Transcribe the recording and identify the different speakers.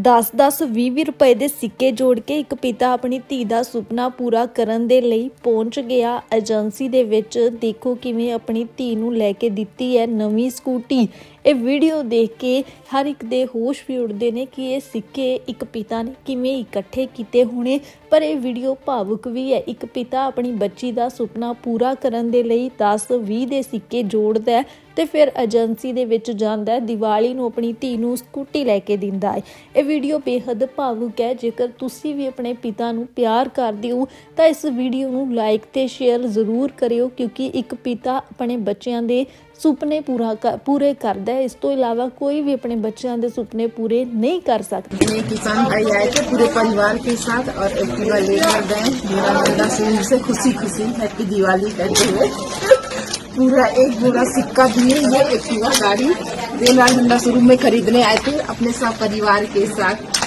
Speaker 1: 10-10 20 ਰੁਪਏ ਦੇ ਸਿੱਕੇ ਜੋੜ ਕੇ ਇੱਕ ਪਿਤਾ ਆਪਣੀ ਧੀ ਦਾ ਸੁਪਨਾ ਪੂਰਾ ਕਰਨ ਦੇ ਲਈ ਪਹੁੰਚ ਗਿਆ। ਏਜੰਸੀ ਦੇ ਵਿੱਚ ਦੇਖੋ ਕਿਵੇਂ ਆਪਣੀ ਧੀ ਨੂੰ ਲੈ ਕੇ ਦਿੱਤੀ ਹੈ ਨਵੀਂ ਸਕੂਟੀ। ਇਹ ਵੀਡੀਓ ਦੇਖ ਕੇ ਹਰ ਇੱਕ ਦੇ ਹੋਸ਼ ਵੀ ਉੱਡਦੇ ਨੇ ਕਿ ਇਹ ਸਿੱਕੇ ਇੱਕ ਪਿਤਾ ਨੇ ਕਿਵੇਂ ਇਕੱਠੇ ਕੀਤੇ ਹੋਣੇ। ਪਰ ਇਹ ਵੀਡੀਓ ਭਾਵੁਕ ਵੀ ਹੈ। ਇੱਕ ਪਿਤਾ ਆਪਣੀ ਬੱਚੀ ਦਾ ਸੁਪਨਾ ਪੂਰਾ ਕਰਨ ਦੇ ਲਈ 10 20 ਦੇ ਸਿੱਕੇ ਜੋੜਦਾ ਹੈ। ਤੇ ਫਿਰ ਏਜੰਸੀ ਦੇ ਵਿੱਚ ਜਾਂਦਾ ਹੈ। ਦੀਵਾਲੀ ਨੂੰ ਆਪਣੀ ਧੀ ਨੂੰ ਸਕੂਟੀ ਲੈ ਕੇ ਦਿੰਦਾ ਹੈ। ਇਹ ਵੀਡੀਓ ਬੇਹੱਦ ਭਾਵੁਕ ਹੈ। ਜੇਕਰ ਤੁਸੀਂ ਵੀ ਆਪਣੇ ਪਿਤਾ ਨੂੰ ਪਿਆਰ ਕਰਦੇ ਹੋ, ਤਾਂ ਇਸ ਵੀਡੀਓ ਨੂੰ ਲਾਈਕ ਤੇ ਸ਼ੇਅਰ ਜ਼ਰੂਰ ਕਰਿਓ, ਕਿਉਂਕਿ ਇੱਕ ਪਿਤਾ ਆਪਣੇ ਬੱਚਿਆਂ ਦੇ ਸੁਪਨੇ ਪੂਰਾ ਪੂਰੇ ਕਰਦਾ ਹੈ। ਇਸ ਤੋਂ ਇਲਾਵਾ ਕੋਈ ਵੀ ਆਪਣੇ ਬੱਚਿਆਂ ਦੇ ਸੁਪਨੇ ਪੂਰੇ नहीं कर सकते
Speaker 2: मैं किसान भाई आए थे पूरे परिवार के साथ और एक्टिवा लेकर गए मेरा दादा सिंह से खुशी खुशी हैप्पी दिवाली करते हुए पूरा एक बोरा सिक्का दिए ये एक्टिवा गाड़ी रेलाल मुंडा शोरूम में खरीदने आए थे अपने सब परिवार के साथ